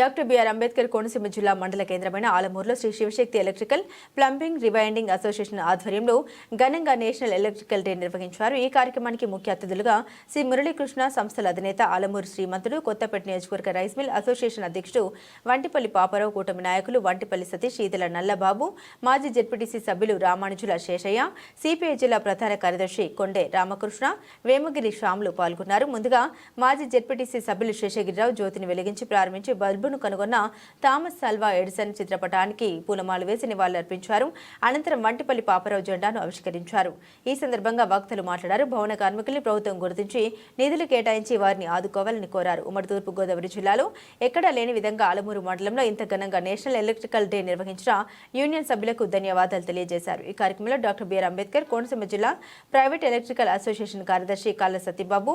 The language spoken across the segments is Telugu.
డాక్టర్ బిఆర్ అంబేద్కర్ కోనసీమ జిల్లా మండల కేంద్రమైన ఆలమూరులో Sri Shivashakti electrical plumbing rewinding association ఆధ్వర్యంలో ఘనంగా నేషనల్ ఎలక్ట్రికల్ డే నిర్వహించారు. ఈ కార్యక్రమానికి ముఖ్య అతిథులుగా శ్రీ మురళీకృష్ణ సంస్థల అధినేత ఆలమూరు శ్రీమంతుడు కొత్తపేట నియోజకవర్గ రైస్ మిల్ అసోసియేషన్ అధ్యక్షుడు వంటిపల్లి పాపారావు కూటమి నాయకులు వంటిపల్లి సతీష్ ఈదల నల్లబాబు మాజీ జెడ్పీటీసీ సభ్యులు రామానుజుల శేషయ్య సిపిఐ జిల్లా ప్రధాన కార్యదర్శి కొండే రామకృష్ణ వేమగిరి శ్యాములు పాల్గొన్నారు. ముందుగా మాజీ జెడ్పీటీసీ సభ్యులు శేషగిరిరావు జ్యోతిని వెలిగించి ప్రారంభించి బల్బును కనుగొన్న థామస్ సల్వా ఎడిసన్ చిత్రపటానికి పూలమాలు వేసి నివాళులర్పించారు. అనంతరం వంటిపల్లి పాపరావు జెండాను ఆవిష్కరించారు. ఈ సందర్భంగా వక్తలు మాట్లాడారు. భవన కార్మికుల్ని ప్రభుత్వం గుర్తించి నిధులు కేటాయించి వారిని ఆదుకోవాలని కోరారు. ఉమ్మడి తూర్పు గోదావరి జిల్లాలో ఎక్కడా లేని విధంగా ఆలమూరు మండలంలో ఇంత ఘనంగా నేషనల్ ఎలక్ట్రికల్ డే నిర్వహించిన యూనియన్ సభ్యులకు ధన్యవాదాలు తెలియజేశారు. ఈ కార్యక్రమంలో డాక్టర్ బిఆర్ అంబేద్కర్ కోనసీమ జిల్లా ప్రైవేట్ ఎలక్ట్రికల్ అసోసియేషన్ కార్యదర్శి కాళ్ళ సతీబాబు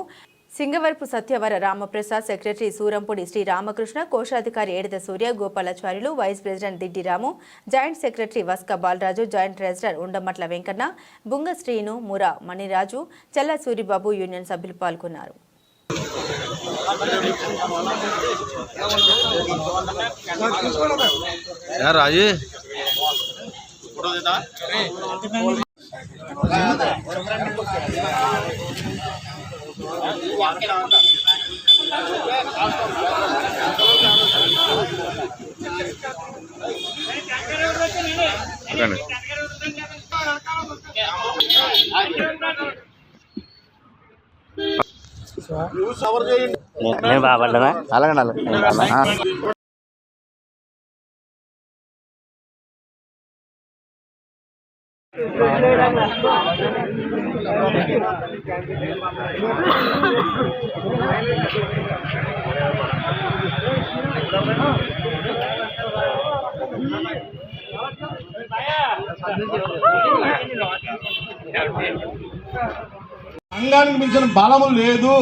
సింగవరపు సత్యవర రామప్రసాద్ సెక్రటరీ సూరంపూడి శ్రీ రామకృష్ణ కోశాధికారి Edada Surya Gopalacharyulu vice president Diddi Ramu joint secretary Vaska Balaraju joint treasurer Undamatla Venkanna Bunga Srinu Mura Maniraju Challa Suryababu union సభ్యులు పాల్గొన్నారు. నేను బాగుపడ్డా అలాగే అలాగే సంఘానికి మించిన బలము లేదు.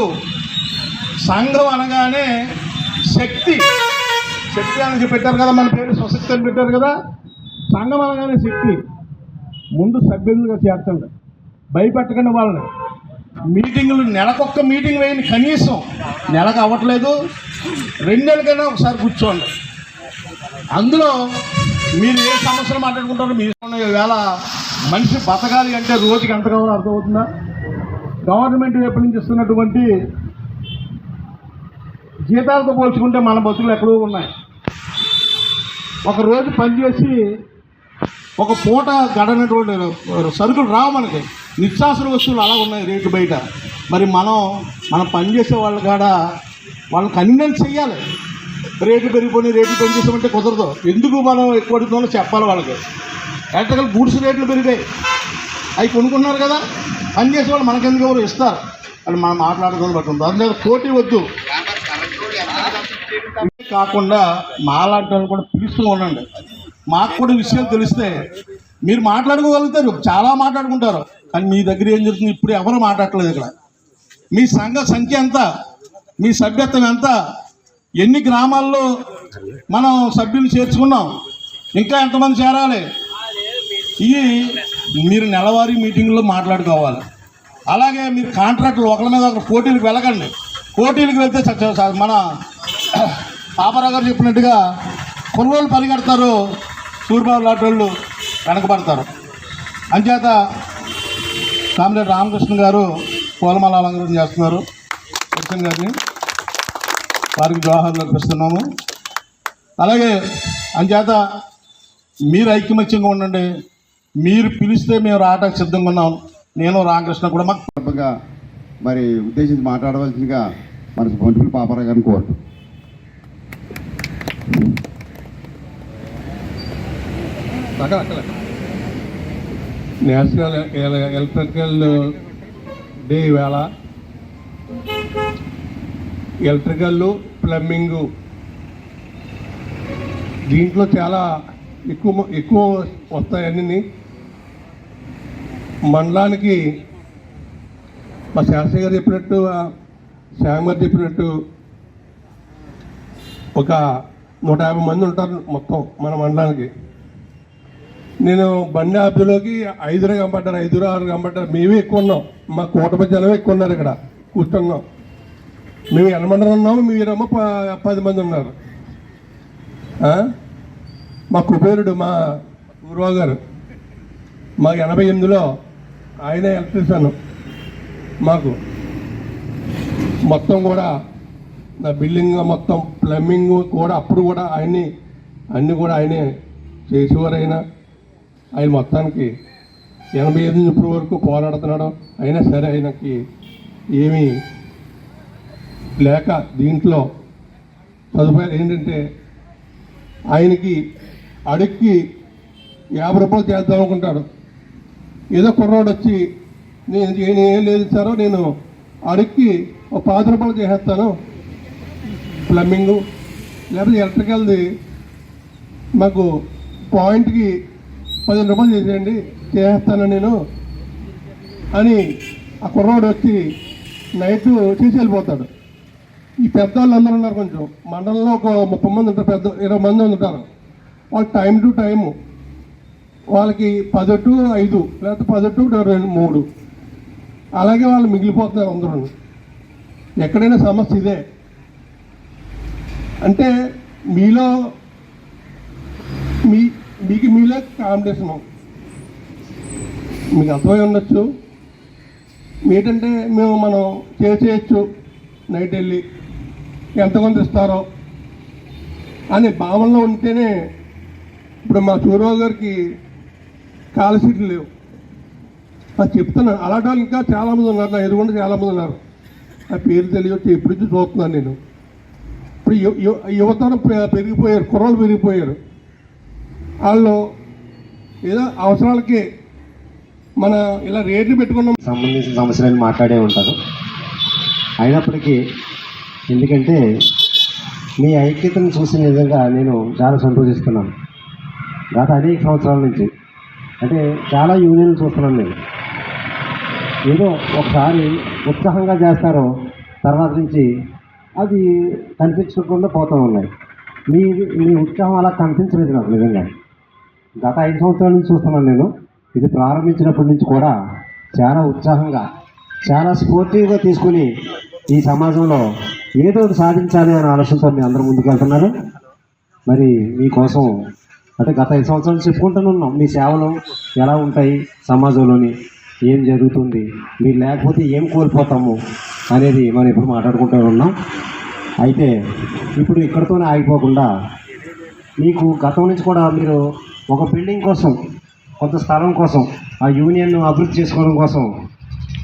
సంఘం అనగానే శక్తి. శక్తి అని పెట్టారు కదా మన పేరు స్వశక్తి అని పెట్టారు కదా. సంఘం అనగానే శక్తి. ముందు సభ్యులుగా చేర్చండి భయపెట్టకండి వాళ్ళని. మీటింగులు నెలకొక్క మీటింగ్ వేయండి కనీసం. నెలకు అవ్వట్లేదు. రెండు నెలలకైనా ఒకసారి కూర్చోండి. అందులో మీరు ఏ సమస్యలు మాట్లాడుకుంటారో మీ వేళ మనిషి బతకాలి అంటే రోజుకి ఎంత కావాలో అర్థమవుతుందా? గవర్నమెంట్ వైపు నుంచి ఇస్తున్నటువంటి జీతాలతో పోల్చుకుంటే మన బతుకులు ఎక్కడో ఉన్నాయి. ఒక రోజు పనిచేసి ఒక పూట గడనటువంటి సరుకులు రావు మనకి. నిత్యావసర వస్తువులు అలా ఉన్నాయి రేట్లు బయట. మరి మనం మనం పనిచేసే వాళ్ళ కాడ వాళ్ళని కన్వీనెన్స్ చేయాలి రేట్లు పెరిగిపోయి రేట్లు పెంచేసామంటే కుదరదు. ఎందుకు మనం ఎక్కువ అడుగుతామో చెప్పాలి వాళ్ళకి. ఎలక్ట్రికల్ గూడ్స్ రేట్లు పెరిగాయి. అవి కొనుక్కున్నారు కదా. పని చేసే వాళ్ళు మనకెందుకు ఎవరు ఇస్తారు? అని మనం మాట్లాడుకొని బట్టి ఉంది అందులో పోటీ వద్దు. కాకుండా మాలాంటి వాళ్ళు కూడా పిలుస్తూ ఉండండి. మాకు కూడా విషయాలు తెలిస్తే మీరు మాట్లాడుకోగలుగుతారు. చాలా మాట్లాడుకుంటారు. కానీ మీ దగ్గర ఏం జరుగుతుంది? ఇప్పుడు ఎవరు మాట్లాడట్లేదు ఇక్కడ. మీ సంఘ సంఖ్య ఎంత? మీ సభ్యత్వం ఎంత? ఎన్ని గ్రామాల్లో మనం సభ్యులు చేర్చుకున్నాం? ఇంకా ఎంతమంది చేరాలి? ఇవి మీరు నెలవారీ మీటింగ్లో మాట్లాడుకోవాలి. అలాగే మీరు కాంట్రాక్టులు ఒకరి మీద ఒకరు పోటీలకు వెళ్ళకండి. పోటీలకు వెళ్తే మన పాపరావు గారు చెప్పినట్టుగా కుర్రోళ్ళు పరిగెడతారు. సూర్యబాబు లాంటి వాళ్ళు వెనకబడతారు. అంచేత కామిరెడ్డి రామకృష్ణ గారు పూలమాల అలంకరణ చేస్తున్నారు. కృష్ణ గారిని వారికి జవాహర్లు అర్పిస్తున్నాము. అలాగే అంచేత మీరు ఐక్యమత్యంగా ఉండండి. మీరు పిలిస్తే మేము రావడానికి సిద్ధంగా ఉన్నాం. నేను రామకృష్ణ కూడా మాకు మరి ఉద్దేశించి మాట్లాడవలసిందిగా మన పొంటిపల్లి పాపారావు గారిని కోరుతూ. నేషనల్ ఎల- ఎలక్ట్రికల్ డే వేళ ఎలక్ట్రికల్ ప్లంబింగ్ దీంట్లో చాలా ఎక్కువ ఎక్కువ వస్తాయన్నీ మండలానికి మా శాస్త్రి గారు చెప్పినట్టు ఆ చెప్పినట్టు ఒక నూట యాభై మంది ఉంటారు మొత్తం మన మండలానికి. నేను బండి ఆఫీలోకి ఐదుగురు కంపడ్డారు ఐదుగురు ఆరు కంపడ్డారు మేమే ఎక్కువ ఉన్నాం. మా కూటమి జనమే ఎక్కువ ఉన్నారు ఇక్కడ. కూర్చున్నాం. మేము ఎనమంది ఉన్నాము మీరేమో ప- పది మంది ఉన్నారు. మా కుబేరుడు మా గురువు గారు. మా ఎనభై ఎనిమిదిలో ఆయనే ఎలక్ట్రీషియన్. మాకు మొత్తం కూడా నా బిల్డింగ్ మొత్తం ప్లంబింగ్ కూడా అప్పుడు కూడా ఆయన్ని అన్నీ కూడా ఆయనే చేసేవారైనా. ఆయన మొత్తానికి ఎనభై ఐదు నుంచి ఇప్పుడు వరకు పోరాడుతున్నాడు. అయినా సరే ఆయనకి ఏమీ లేక దీంట్లో సదుపాయాలు ఏంటంటే ఆయనకి అడుక్కి యాభై రూపాయలు చేద్దాం అనుకుంటాడు. ఏదో కుర్రాడు వచ్చి నేను ఏం లేదు ఇచ్చారో నేను అడుక్కి ఒక పాతి రూపాయలు చేసేస్తాను. ప్లంబింగు లేకపోతే ఎలక్ట్రికల్ది మాకు పాయింట్కి పదిహేను రూపాయలు చేసేయండి. చేస్తాను నేను. అని ఆ కుర్రోడు వచ్చి నైట్ చేసి వెళ్ళిపోతాడు. ఈ పెద్దవాళ్ళు అందరూ ఉన్నారు కొంచెం. మండలంలో ఒక ముప్పై మంది ఉంటారు. పెద్ద ఇరవై మంది ఉంటారు. వాళ్ళు టైం టు టైము వాళ్ళకి పదొట్టు టు ఐదు లేకపోతే పదొట్టు రెండు మూడు. అలాగే వాళ్ళు మిగిలిపోతున్నారు అందరూ. ఎక్కడైనా సమస్య ఇదే. అంటే మీలో మీకు మీలే కాంపిటీషను మీకు అర్థమై ఉండొచ్చు. ఏంటంటే మేము మనం చేసేయచ్చు నైట్ వెళ్ళి. ఎంతమంది ఇస్తారో. అని భావనలో ఉంటేనే ఇప్పుడు మా సూర్యరావు గారికి కాల సీట్లు లేవు. అది చెప్తున్నాను అలాంటి వాళ్ళు ఇంకా చాలామంది ఉన్నారు. నా ఎదురుగుండా చాలామంది ఉన్నారు. ఆ పేరు తెలియచ్చు. ఎప్పుడు చూస్తున్నాను నేను. ఇప్పుడు యువతరం పెరిగిపోయారు. కుర్రలు పెరిగిపోయారు. వాళ్ళు ఏదో అవసరాలకి మన ఇలా రేట్లు పెట్టుకున్నాం. సంబంధించిన సమస్యలను మాట్లాడే ఉంటారు. అయినప్పటికీ ఎందుకంటే మీ ఐక్యతను చూసిన విధంగా నేను చాలా సంతోషిస్తున్నాను. గత అనేక సంవత్సరాల నుంచి అంటే చాలా యూనియన్లు చూస్తున్నాను నేను. ఏదో ఒకసారి ఉత్సాహంగా చేస్తారో తర్వాత నుంచి అది కనిపించకుండా పోతూ ఉన్నాయి. మీ మీ ఉత్సాహం అలా కనిపించలేదు నాకు నిజంగా. గత ఐదు సంవత్సరాల నుంచి చూస్తున్నాను నేను. ఇది ప్రారంభించినప్పటి నుంచి కూడా చాలా ఉత్సాహంగా చాలా స్పోర్టివ్గా తీసుకుని ఈ సమాజంలో ఏదో ఒకటి సాధించాలి అనే ఆలోచనతో మీ అందరూ ముందుకెళ్తున్నారు మరి మీకోసం అంటే గత ఐదు సంవత్సరాలు చెప్పుకుంటూనే ఉన్నాం. మీ సేవలు ఎలా ఉంటాయి సమాజంలోని? ఏం జరుగుతుంది? మీరు లేకపోతే ఏం కోల్పోతాము అనేది మనం ఇప్పుడు మాట్లాడుకుంటూ ఉన్నాం. అయితే ఇప్పుడు ఇక్కడితోనే ఆగిపోకుండా మీకు గతం నుంచి కూడా మీరు ఒక బిల్డింగ్ కోసం కొంత స్థలం కోసం ఆ యూనియన్ అభివృద్ధి చేసుకోవడం కోసం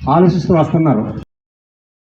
ఆలోచిస్తూ వస్తున్నారు.